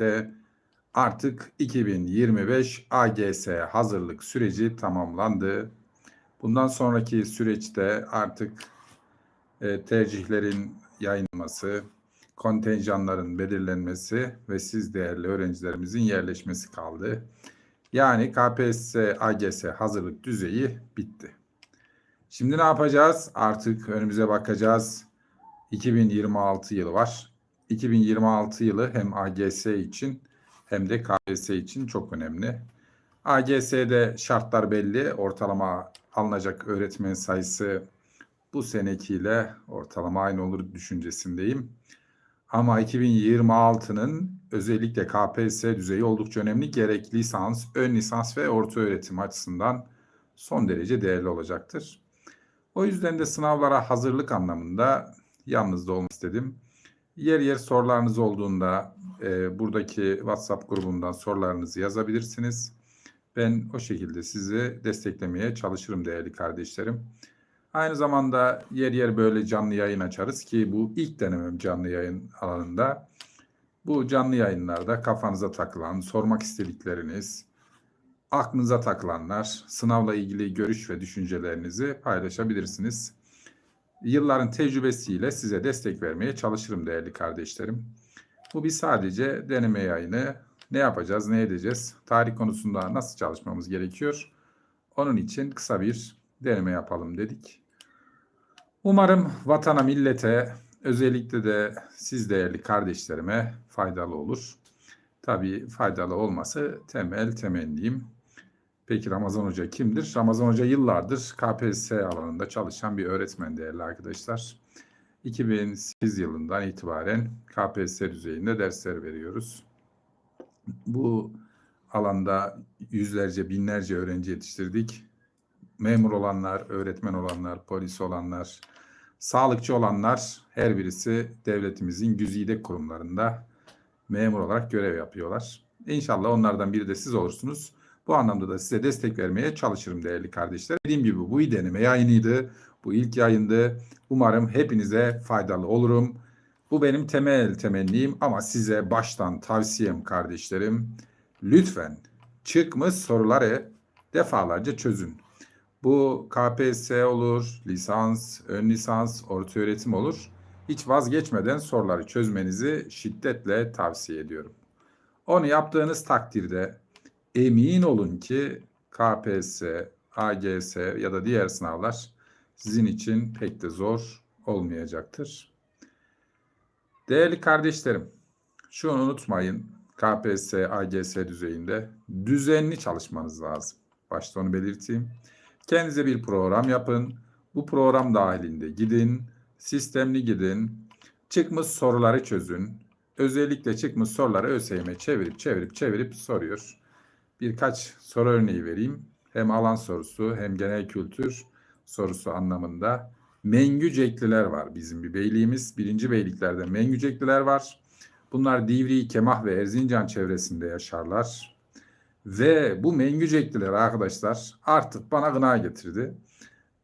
de artık 2025 AGS hazırlık süreci tamamlandı. Bundan sonraki süreçte artık e, tercihlerin yayınlanması, kontenjanların belirlenmesi ve siz değerli öğrencilerimizin yerleşmesi kaldı. Yani KPSS AGS hazırlık düzeyi bitti. Şimdi ne yapacağız? Artık önümüze bakacağız. 2026 yılı var. 2026 yılı hem AGS için hem de KPSS için çok önemli. AGS'de şartlar belli. Ortalama alınacak öğretmen sayısı bu senekiyle ortalama aynı olur düşüncesindeyim. Ama 2026'nın özellikle KPSS düzeyi oldukça önemli. Gerek lisans, ön lisans ve orta öğretim açısından son derece değerli olacaktır. O yüzden de sınavlara hazırlık anlamında yalnız da olmak istedim. Yer yer sorularınız olduğunda e, buradaki WhatsApp grubundan sorularınızı yazabilirsiniz. Ben o şekilde sizi desteklemeye çalışırım değerli kardeşlerim. Aynı zamanda yer yer böyle canlı yayın açarız ki bu ilk denemem canlı yayın alanında. Bu canlı yayınlarda kafanıza takılan, sormak istedikleriniz, aklınıza takılanlar, sınavla ilgili görüş ve düşüncelerinizi paylaşabilirsiniz. Yılların tecrübesiyle size destek vermeye çalışırım değerli kardeşlerim. Bu bir sadece deneme yayını. Ne yapacağız, ne edeceğiz? Tarih konusunda nasıl çalışmamız gerekiyor? Onun için kısa bir deneme yapalım dedik. Umarım vatana, millete, özellikle de siz değerli kardeşlerime faydalı olur. Tabii faydalı olması temel temennim. Peki Ramazan Hoca kimdir? Ramazan Hoca yıllardır KPSS alanında çalışan bir öğretmen değerli arkadaşlar. 2008 yılından itibaren KPSS düzeyinde dersler veriyoruz. Bu alanda yüzlerce, binlerce öğrenci yetiştirdik. Memur olanlar, öğretmen olanlar, polis olanlar, sağlıkçı olanlar her birisi devletimizin güzide kurumlarında memur olarak görev yapıyorlar. İnşallah onlardan biri de siz olursunuz. Bu anlamda da size destek vermeye çalışırım değerli kardeşler. Dediğim gibi bu bir deneme yayınıydı. Bu ilk yayındı. Umarım hepinize faydalı olurum. Bu benim temel temennim ama size baştan tavsiyem kardeşlerim. Lütfen çıkmış soruları defalarca çözün. Bu KPSS olur, lisans, ön lisans, orta öğretim olur. Hiç vazgeçmeden soruları çözmenizi şiddetle tavsiye ediyorum. Onu yaptığınız takdirde emin olun ki KPSS, AGS ya da diğer sınavlar sizin için pek de zor olmayacaktır. Değerli kardeşlerim, şunu unutmayın. KPSS, AGS düzeyinde düzenli çalışmanız lazım. Başta onu belirteyim. Kendinize bir program yapın. Bu program dahilinde gidin, sistemli gidin, çıkmış soruları çözün. Özellikle çıkmış soruları ÖSYM çevirip çevirip çevirip soruyor. Birkaç soru örneği vereyim. Hem alan sorusu hem genel kültür sorusu anlamında. Mengücekliler var bizim bir beyliğimiz. Birinci beyliklerde Mengücekliler var. Bunlar Divri, Kemah ve Erzincan çevresinde yaşarlar. Ve bu Mengücekliler arkadaşlar artık bana gına getirdi.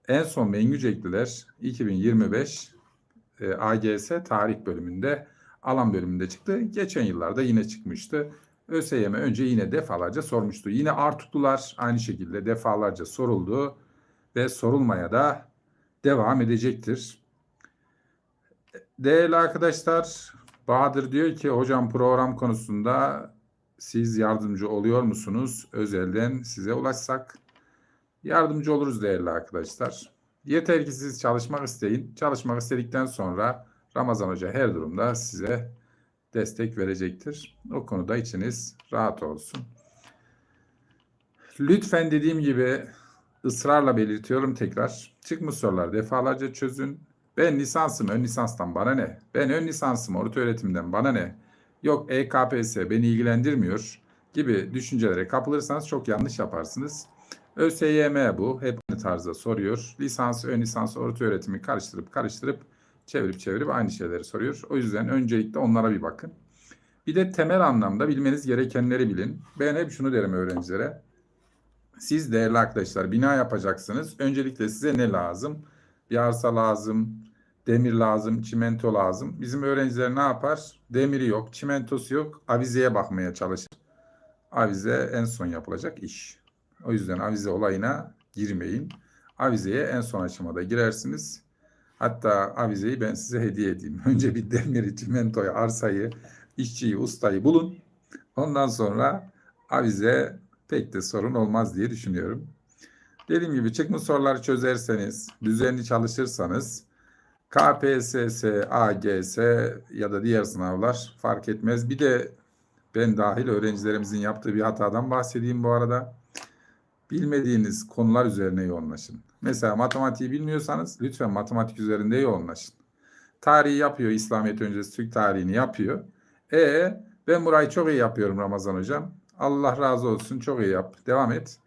En son Mengücekliler 2025 e, AGS tarih bölümünde alan bölümünde çıktı. Geçen yıllarda yine çıkmıştı. ÖSYM önce yine defalarca sormuştu. Yine Artuklular aynı şekilde defalarca soruldu ve sorulmaya da devam edecektir. Değerli arkadaşlar, Bahadır diyor ki hocam program konusunda siz yardımcı oluyor musunuz? Özelden size ulaşsak yardımcı oluruz değerli arkadaşlar. Yeter ki siz çalışmak isteyin. Çalışmak istedikten sonra Ramazan Hoca her durumda size destek verecektir. O konuda içiniz rahat olsun. Lütfen dediğim gibi ısrarla belirtiyorum tekrar. Çıkmış sorular defalarca çözün. Ben lisansım ön lisanstan bana ne? Ben ön lisansım orta öğretimden bana ne? Yok EKPS beni ilgilendirmiyor gibi düşüncelere kapılırsanız çok yanlış yaparsınız. ÖSYM bu. Hep aynı tarzda soruyor. Lisans, ön lisans, orta öğretimi karıştırıp karıştırıp çevirip çevirip aynı şeyleri soruyor. O yüzden öncelikle onlara bir bakın. Bir de temel anlamda bilmeniz gerekenleri bilin. Ben hep şunu derim öğrencilere. Siz değerli arkadaşlar bina yapacaksınız. Öncelikle size ne lazım? Bir arsa lazım, demir lazım, çimento lazım. Bizim öğrenciler ne yapar? Demiri yok, çimentosu yok. Avizeye bakmaya çalışır. Avize en son yapılacak iş. O yüzden avize olayına girmeyin. Avizeye en son aşamada girersiniz. Hatta avizeyi ben size hediye edeyim. Önce bir demiri, çimentoyu, arsayı, işçiyi, ustayı bulun. Ondan sonra avize pek de sorun olmaz diye düşünüyorum. Dediğim gibi çıkmış soruları çözerseniz, düzenli çalışırsanız KPSS, AGS ya da diğer sınavlar fark etmez. Bir de ben dahil öğrencilerimizin yaptığı bir hatadan bahsedeyim bu arada. Bilmediğiniz konular üzerine yoğunlaşın. Mesela matematiği bilmiyorsanız lütfen matematik üzerinde yoğunlaşın. Tarihi yapıyor, İslamiyet öncesi Türk tarihini yapıyor. E ben burayı çok iyi yapıyorum Ramazan hocam. Allah razı olsun çok iyi yap. Devam et.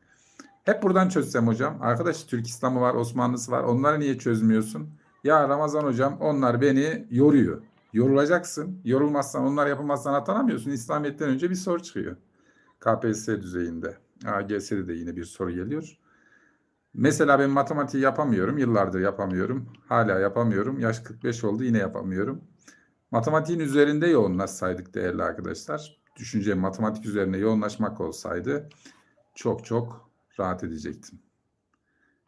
Hep buradan çözsem hocam. Arkadaş Türk İslam'ı var, Osmanlısı var. Onları niye çözmüyorsun? Ya Ramazan hocam onlar beni yoruyor. Yorulacaksın. Yorulmazsan onlar yapılmazsan atanamıyorsun. İslamiyet'ten önce bir soru çıkıyor. KPSS düzeyinde. AGS'de de yine bir soru geliyor. Mesela ben matematiği yapamıyorum. Yıllardır yapamıyorum. Hala yapamıyorum. Yaş 45 oldu yine yapamıyorum. Matematiğin üzerinde yoğunlaşsaydık değerli arkadaşlar. Düşünce matematik üzerine yoğunlaşmak olsaydı çok çok rahat edecektim.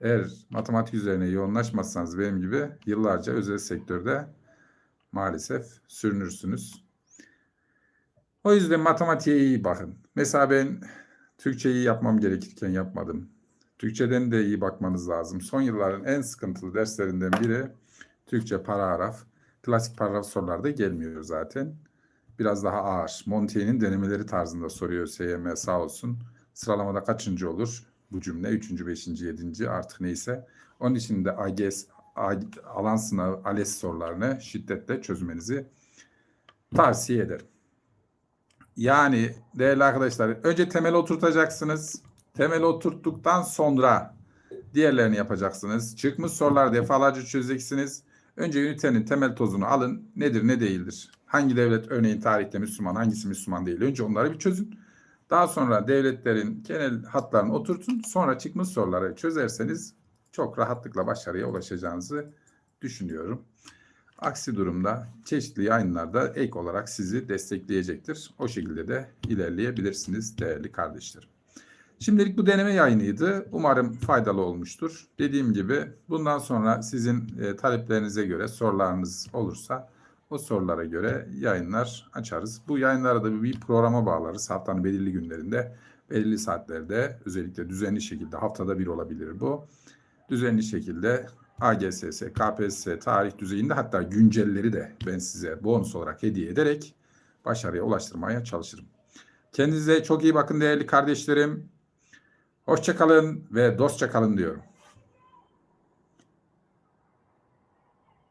Eğer matematik üzerine yoğunlaşmazsanız benim gibi yıllarca özel sektörde maalesef sürünürsünüz. O yüzden matematiğe iyi bakın. Mesela ben Türkçeyi yapmam gerekirken yapmadım. Türkçeden de iyi bakmanız lazım. Son yılların en sıkıntılı derslerinden biri Türkçe paragraf. Klasik paragraf sorularda gelmiyor zaten. Biraz daha ağır. Montaigne'in denemeleri tarzında soruyor SYM sağ olsun. Sıralamada kaçıncı olur? Bu cümle 3. 5. 7. artık neyse. Onun için de AGS, alan sınavı ALES sorularını şiddetle çözmenizi tavsiye ederim. Yani değerli arkadaşlar önce temel oturtacaksınız. Temel oturttuktan sonra diğerlerini yapacaksınız. Çıkmış sorular defalarca çözeceksiniz. Önce ünitenin temel tozunu alın. Nedir ne değildir? Hangi devlet örneğin tarihte Müslüman hangisi Müslüman değil? Önce onları bir çözün. Daha sonra devletlerin genel hatlarını oturtun. Sonra çıkmış soruları çözerseniz çok rahatlıkla başarıya ulaşacağınızı düşünüyorum. Aksi durumda çeşitli yayınlarda ek olarak sizi destekleyecektir. O şekilde de ilerleyebilirsiniz değerli kardeşlerim. Şimdilik bu deneme yayınıydı. Umarım faydalı olmuştur. Dediğim gibi bundan sonra sizin e, taleplerinize göre sorularınız olursa o sorulara göre yayınlar açarız. Bu yayınları da bir programa bağlarız. Haftanın belirli günlerinde, belirli saatlerde özellikle düzenli şekilde haftada bir olabilir bu. Düzenli şekilde AGSS, KPSS tarih düzeyinde hatta güncelleri de ben size bonus olarak hediye ederek başarıya ulaştırmaya çalışırım. Kendinize çok iyi bakın değerli kardeşlerim. Hoşçakalın ve dostça kalın diyorum.